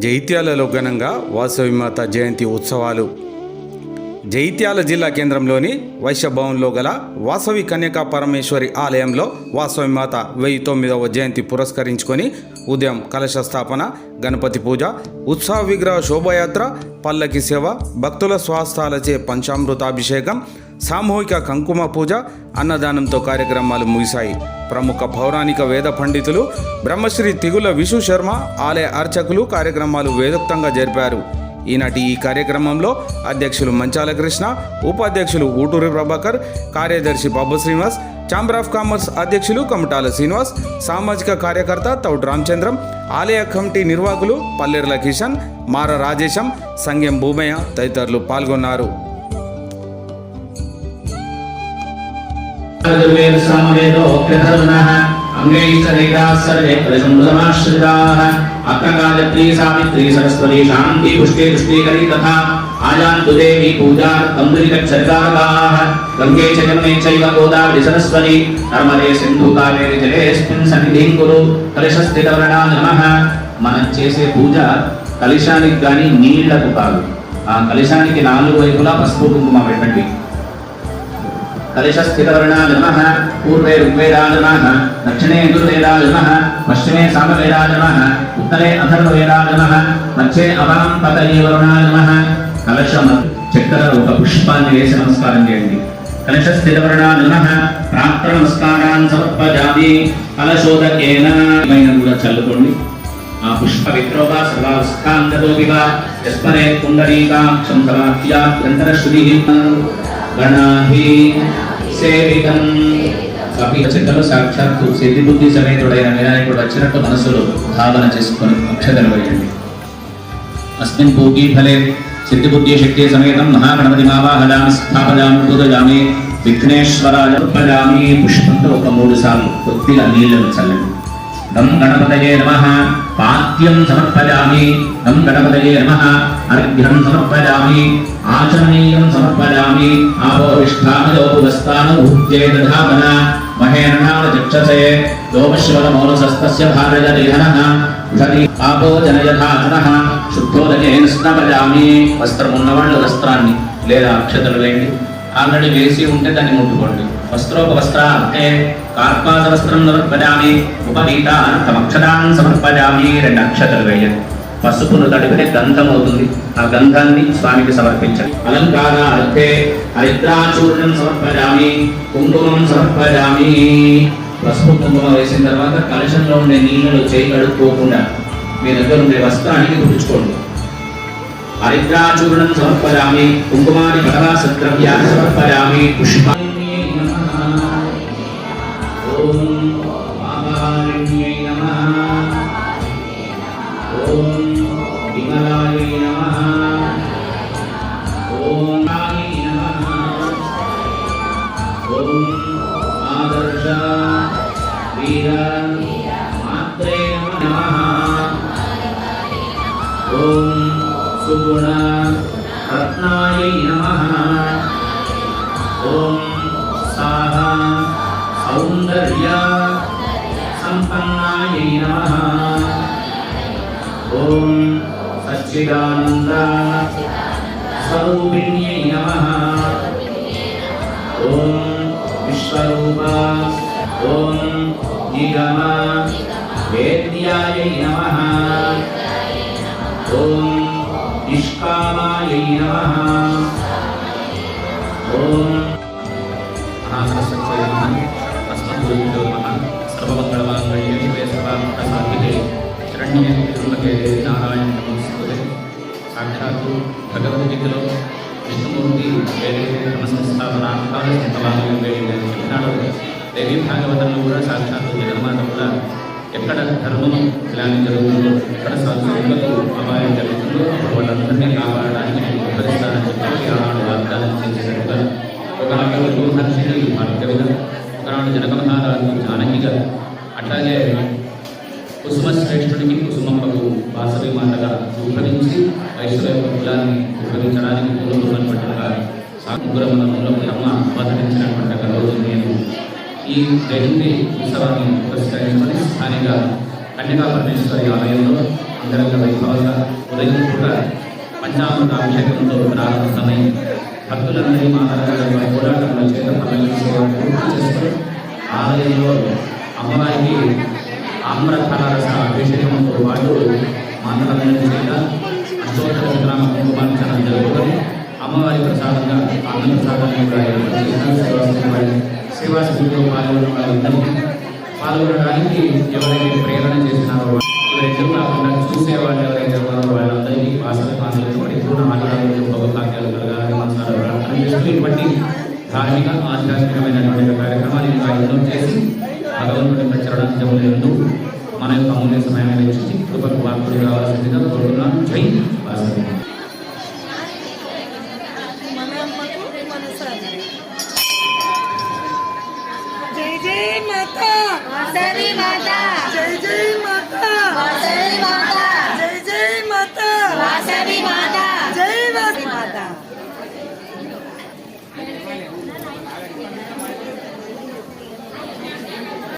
జైత్యాలలో ఘనంగా వాసవిమాత జయంతి ఉత్సవాలు. జైత్యాల జిల్లా కేంద్రంలోని వైశ్యభవన్లో గల వాసవి కన్యకా పరమేశ్వరి ఆలయంలో వాసవిమాత వెయ్యి తొమ్మిదవ జయంతి పురస్కరించుకొని ఉదయం కలశ స్థాపన గణపతి పూజ ఉత్సవ విగ్రహ శోభయాత్ర పల్లకి సేవ భక్తుల స్వాస్థాలచే పంచామృతాభిషేకం సామూహిక కుంకుమ పూజ అన్నదానంతో కార్యక్రమాలు ముగిశాయి. ప్రముఖ పౌరాణిక వేద పండితులు బ్రహ్మశ్రీ తిగుల విషు శర్మ ఆలయ అర్చకులు కార్యక్రమాలు వేదోక్తంగా జరిపారు. ఈనాటి ఈ కార్యక్రమంలో అధ్యక్షులు మంచాల కృష్ణ ఉపాధ్యక్షులు ఊటూరి ప్రభాకర్ కార్యదర్శి Babu Srinivas chamber of commerce అధ్యక్షులు కమటాల శ్రీనివాస్ సామాజిక కార్యకర్త తౌడ్ రామచంద్రం ఆలయ కమిటీ నిర్వాహకులు పల్లెర్ల కిషన్ మార రాజేశం సంగెం భూమయ్య తదితరులు పాల్గొన్నారు. चतुर्वेद सामवेदोऽप्यधर्मणः अङ्गैश्चरैराः सर्वे परिसंवृतमाश्रिताः अत्रकालत्री सावित्री सरस्वती शान्ति पुष्टे पुष्टीकरी तथा आयान्तु देवी पूजार्थं दुरितच्छरितारकाः गङ्गे च जमुने चैव गोदावरि सरस्वती नर्मदे सिन्धु कावेरि जलेऽस्मिन् सन्निधिं कुरु कलशस्थितवर्णा नमः మనం చేసే పూజ కలశానికి కానీ నీళ్లకు కాదు ఆ కలశానికి నాలుగు వైపులా పసుపు కుంకుమ పెట్టండి कलशस्थितवर्णाय नमः पूर्वे ऋग्वेदाय नमः दक्षिणे यजुर्वेदाय नमः पश्चिमे सामवेदाय नमः उत्तरे अथर्ववेदाय नमः मध्ये అవాం పతయే వరుణాయ నమః కలశం చక్కెర ఒక పుష్పాన్ని వేసి నమస్కారం చేయండి కలశస్థితవర్ణాయ నమః ప్రాప్త నమస్కారాన్ సమర్పజామి కలశోదకేన పైన కూడా చల్లుకోండి ఆ పుష్ప విత్రోగా సర్వావస్థాంగతోపిగా యస్మరే కుండలీకాక్షం సమాఖ్యా గ్రంథరశ్రుతి గణాభి సేవితం కపి చెక్కలు సాక్షాత్తు సిద్ధి బుద్ధి సమేతుడైన వినాయకుడు వచ్చినట్టు మనసులో భావన చేసుకొని అక్షతలు వేయండి అస్మిన్ పూకీ ఫలే సిద్ధి బుద్ధి శక్తి సమేతం మహాగణపతి మావాహయామి స్థాపయామి పూజయామి విఘ్నేశ్వరాజ ఉపజామి పుష్పంతో ఒక మూడు సార్లు కొద్దిగా నీళ్ళను చల్లండి। నం గణపతయే నమః పాద్యం సమర్పయామి నం గణపతయే నమః అర్ఘ్యం సమర్పయామి ఆచమనీయం సమర్పయామి ఆపోవిష్ఠామయోపువస్థాన భుజ్యే దధామన మహేరణాల చక్షసే లోమశ్వర మౌనసస్తస్య భారయ దేహనః ఉషధి ఆపో జనయథాచనః శుద్ధోదకేన స్నపజామి వస్త్రమున్నవాళ్ళు వస్త్రాన్ని లేదా అక్షతలు వేయండి ఆల్రెడీ వేసి ఉంటే దాన్ని ముట్టుకోండి. వస్త్రోపవస్త్రార్థే కార్పాద వస్త్రం సమర్పజామి ఉపనీతార్థమక్షరాన్ సమర్పజామి రెండు అక్షతలు వేయండి. పసుపును తడిపితే గంధం అవుతుంది ఆ గంధాన్ని స్వామికి సమర్పించండి. అలంకార అర్థే హరిద్రాచూర్ణం సమర్పజామి కుంకుమం సమర్పజామి. పసుపు కుంకుమ వేసిన తర్వాత కలశంలో ఉండే నీళ్ళలో చేయి కడుక్కోకుండా మీ దగ్గర ఉండే వస్త్రానికి తుడుచుకోండి హరిద్రాచూర్ణం సమర్పజామి కుంకుమాని పరవాసద్రవ్యాన్ని సమర్పయామి పుష్పాణ్యై నమః. ఓం నమః. విమలాయై నమః ఓం కాళీ నమః ఓం ఆదర్శ వీర మాత్రే నమః ఓం సుగుణ రత్నాయై నమః ఓం సాహ సౌందర్య శరణ్యే త్ర్యంబకే నారాయణ నమోస్తుతే సాక్షాత్తు భగవద్గీతలో విష్ణుమూర్తి వేరే నమస్కారాలు చెప్పినాడు దేవీ భాగవతంలో కూడా సాక్షాత్తు జగన్మాత కూడా ఎక్కడ ధర్మం ఇలాంటి జరుగుతుందో ఎక్కడ సంస్కృతులకు అపాయం జరుగుతుందో అప్పుడు వాళ్ళందరినీ కాపాడడానికి ఉద్ధరిస్తానని చెప్పి ఆనాడు వాగ్దానం చేసేటట్టుగా ఒకనాడు యోగహర్షిని భార్గవిగా ఒకనాడు జనక మహారాజు జానకిగా అట్లాగే కుసుమ శ్రేష్ఠుడికి కుసుమమ్మకు వాసవి మాటగా ఉద్భవించి వైశ్వర కులాన్ని ఉద్భవించడానికి పూర్వమైనట్టుగా సాగురముల మూలముల అమ్మ అవతరించినటువంటి రోజు నేను ఈ జయంతి ఉత్సవాన్ని పురస్కరించుకొని స్థానిక కన్యకా పరమేశ్వరి ఆలయంలో అంగరంగ వైభవంగా ఉదయం పూట పంచామృత అభిషేకంతో ప్రారంభమై భక్తులందరి మాతగారి పోరాటంలో చేత పనులు సేవ ఆలయంలో అమ్మవారికి ఆమ్రఫలరస అభిషేకంతో పాటు మాతలందరి చేత అష్టోత్తర గ్రామ కుంకుమార్చన జరుగుతుంది అమ్మవారి ప్రసాదంగా అన్న ప్రసాదాన్ని కూడా ఏర్పాటు చేశారు. సేవా వారి పాల్గొన్న వారందరికీ పాల్గొనడానికి ఎవరైతే ప్రేరణ చేస్తున్నారో ఎవరైతే కాకుండా చూసే ఎవరైతే ఉన్నారో వాళ్ళందరికీ వాస్తవాలు పరిపూర్ణ ఆధారాలు భగవద్వాక్యాలు కలగాలని మనసారా ప్రార్థన చేస్తూ ఇటువంటి ధార్మిక ఆధ్యాత్మికమైనటువంటి కార్యక్రమాలు ఇంకా ఎన్నో చేసి భగవంతుడి ప్రచారం జమలేదు మన యొక్క అమూల్య సమయాన్ని వెచ్చించి కృపకు వార్తలు కావాల్సిందిగా కోరుతున్నాను. జై వాసవి జై జై వాసవి మాత.